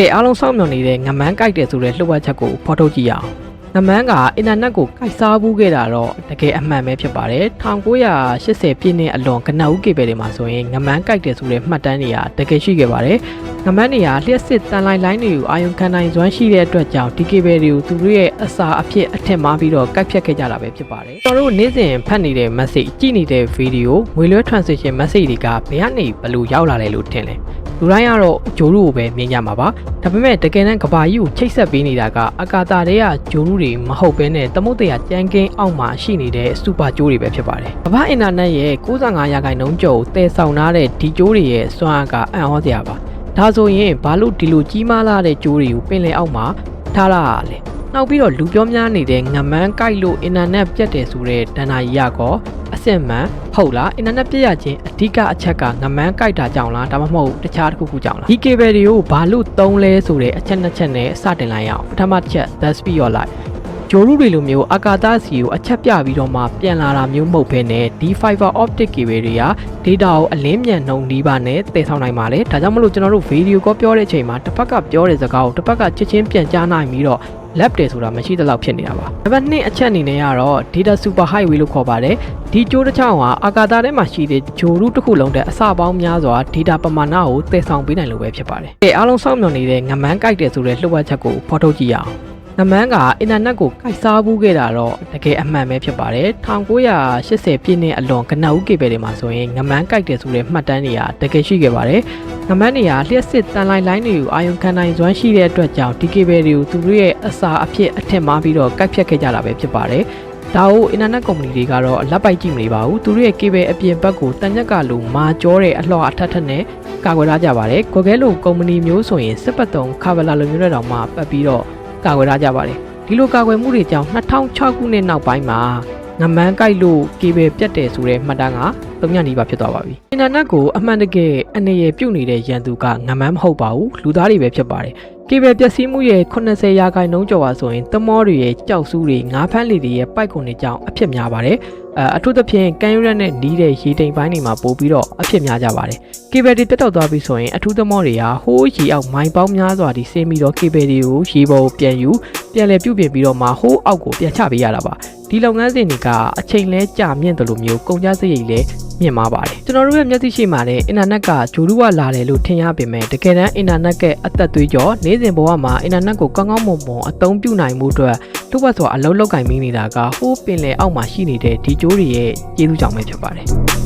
ကဲအားလုံးစောင့်မျှော်နေတဲ့ငမန်းကြိုက်တယ်ဆိုတဲ့လှုပ်ဝက်ချက်ကိုဖော်ထုတ်ကြည့်ရအောင်ငမန်းကအင်တာနက်ကိုကြိုက်စားဘူးခဲ့တာတော့တကယ်အမှန်ပဲဖြစ်ပါတယ်1980ပြည့်နှစ်အလွန်ကနအူးကေပဲတွေမှာဆိုရင်ငမန်းကြိုက်တယ်ဆိုတဲ့မှတ်တမ်းတွေကတကယ်ရှိခဲ့ပါတယ်ငမန်းတွေကလျှက်စစ်တန်လိုင်းလိုင်းတွေကိုအာယုံခံနိုင်စွမ်းရှိတဲ့အတွက်ကြောင့်ဒီကေပဲတွေကိုသူတို့ရဲ့အစာအဖြစ်အထင်မှားပြီးတော့ကြိုက်ဖြတ်ခဲ့ကြတာပဲဖြစ်ပါတယ်ကျွန်တော်တို့နေ့စဉ်ဖတ်နေတဲ့ message ကြည့်နေတဲ့ video ငွေလွှဲ transaction message တွေကဘယ်ကနေဘယ်လိုရောက်လာလဲလို့ထင်လဲလူတိုင်းကတော့ဂျိုးရုကိုပဲမြင်ကြမှာပါဒါပေမဲ့တကယ်တမ်းကဘာကြီးကိုချိတ်ဆက်ပေးနေတာကအကာတာတွေကဂျိုးရုတွေမဟုတ်ဘဲနဲ့သမုတ်တရာကြမ်းကင်းအောက်မှာရှိနေတဲ့စူပါဂျိုးတွေပဲဖြစ်ပါတယ်ကမ္ဘာအင်တာနက်ရဲ့65ရာခိုင်နှုန်းကျော်တည်ဆောင်ထားတဲ့ဒီဂျိုးတွေရဲ့စွမ်းအားကအံ့ဩစရာပါ ဒါဆိုရင်ဘာလို့ဒီလိုကြီးမားလာတဲ့ဂျိုးတွေကိုပင်လယ်အောက်မှာထားလာရလဲနောက်ပြီးတော့လူပြောများနေတဲ့ငမန်းကြိုက်လို့အင်တာနက်ပြတ်တယ်ဆိုတဲ့ဒဏ္ဍာရီရကောအစစ်မှန်ဟုတ်လားအင်တာနက်ပြတ်ရခြင်းအဓိကအချက်ကငမန်းကြိုက်တာကြောင့်လားဒါမှမဟုတ်တခြားတစ်ခုခုကြောင့်လားဒီ cable တွေကိုဘာလို့သုံးလဲဆိုတဲ့အချက်နှစ်ချက်နဲ့စတင်လိုက်ရအောင်ပထမတစ်ချက် that's be your life ဂျိုရုတွေလိုမျိုးအာကာသစီကိုအချက်ပြပြီးတော့မှပြန်လာတာမျိုးမဟုတ်ဘဲနဲ့ဒီ fiber optic cable တွေက data ကိုအလင်းမြန်နှုန်းဒီပါနဲ့တည်ဆောင်နိုင်ပါလေဒါကြောင့်မလို့ကျွန်တော်တို့ video call ပြောတဲ့အချိန်မှာတစ်ဖက်ကပြောတဲ့စကားကိုတစ်ဖက်ကချက်ချင်းပြန်ကြားနိုင်ပြီးတော့ lab တယ်ဆိုတာမရှိသလောက်ဖြစ်နေတာပါနံပါတ်2အချက်အနေနဲ့ကတော့ data super highway လို့ခေါ်ပါတယ်ဒီကြိုးတစ်ချောင်းဟာအာကာသထဲမှာရှိတဲ့ဂျိုရုတစ်ခုလုံးတဲ့အစပေါင်းများစွာ data ပမာဏကိုတည်ဆောင်ပေးနိုင်လို့ပဲဖြစ်ပါတယ်ကဲအားလုံးစောင့်မျှော်နေတဲ့ငမန်းကြိုက်တယ်ဆိုတဲ့လှုပ်ဝက်ချက်ကိုဖော်ထုတ်ကြည့်ရအောင် ငမန်းကအင်တာနက်ကိုကြိုက်စားဘူးခဲ့တာတော့တကယ်အမှန်ပဲဖြစ်ပါတယ်1980ပြည့်နှစ်အလွန်ကနအူးကေပဲတွေမှာဆိုရင်ငမန်းကြိုက်တယ်ဆိုတဲ့မှတ်တမ်းတွေကတကယ်ရှိခဲ့ပါတယ်ငမန်းတွေကလျှက်စစ်တန်လိုင်းလိုင်းတွေကိုအာယုံခံနိုင်စွမ်းရှိတဲ့အတွက်ကြောင့်ဒီကေပဲတွေကိုသူတို့ရဲ့အစာအဖြစ်အထင်မှားပြီးတော့ကြိုက်ဖြတ်ခဲ့ကြတာပဲဖြစ်ပါတယ်ဒါကိုအင်တာနက်ကုမ္ပဏီတွေကတော့အလက်ပိုက်ကြည့်မနေပါဘူးသူတို့ရဲ့ cable အပြင်ဘက်ကိုတန်ညက်ကလိုမာကြောတဲ့အလှော်အထက်ထက်နဲ့ကာကွယ်ထားကြပါတယ်။ Google လိုကုမ္ပဏီမျိုးဆိုရင်စစ်ပတ်တုံးကာဗလာလိုမျိုးတွေတောင်မှပတ်ပြီးတော့ ကာကွယ်ထားကြပါတယ်။ဒီလိုကာကွယ်မှုတွေကြောင့်2006ခုနှစ်နောက်ပိုင်းမှာ ငမန်းကြိုက်လို့ cable ပြတ်တယ်ဆိုတဲ့မှတ်တမ်းကသုံးညနီးပါဖြစ်သွားပါပြီ။အင်တာနက်ကိုအမှန်တကယ်အနေရပြုတ်နေတဲ့ရန်သူကငမန်းမဟုတ်ပါဘူး။လူသားတွေပဲဖြစ်ပါတယ်။ cable ပျက်စီးမှုရဲ့80ရာခိုင်နှုန်းကျော်ပါဆိုရင်သမောတွေရဲ့ကြောက်ဆူးတွေငါးဖမ်းလေတွေရဲ့ပိုက်ကွန်တွေကြောင့်အဖြစ်များပါတယ်အဲအထူးသဖြင့်ကန်ယူရက်နဲ့နီးတဲ့ရေတိမ်ပိုင်းတွေမှာပို့ပြီးတော့အဖြစ်များကြပါတယ် cable တွေပြတ်တောက်သွားပြီဆိုရင်အထူးသမောတွေကဟိုးရေအောက်မိုင်ပေါင်းများစွာဒီဆင်းပြီးတော့ cable တွေကိုရေပေါ်ကိုပြန်ယူပြန်လည်ပြုတ်ပြင်ပြီးတော့မှဟိုးအောက်ကိုပြန်ချပေးရတာပါ ဒီလုပ်ငန်းစဉ်တွေကအချိန်လဲကြာမြင့်တယ်လို့မျိုးကုန်ကျစရိတ်လဲမြင့်မားပါတယ်ကျွန်တော်တို့ရဲ့မျက်စိရှိမှလည်းအင်တာနက်ကဂျိုလူဝလာတယ်လို့ထင်ရပေမဲ့တကယ်တမ်းအင်တာနက်ကအသက်သွေးကြောနေ့စဉ်ဘဝမှာအင်တာနက်ကိုကောင်းကောင်းမွန်မွန်အသုံးပြုနိုင်မှုအတွက်တို့ဘတ်စွာအလုံးလောက်ကင်မိနေတာကဟိုးပင်လယ်အောက်မှာရှိနေတဲ့ဒီဂျိုးတွေရဲ့ကျေးဇူးကြောင့်ပဲဖြစ်ပါတယ်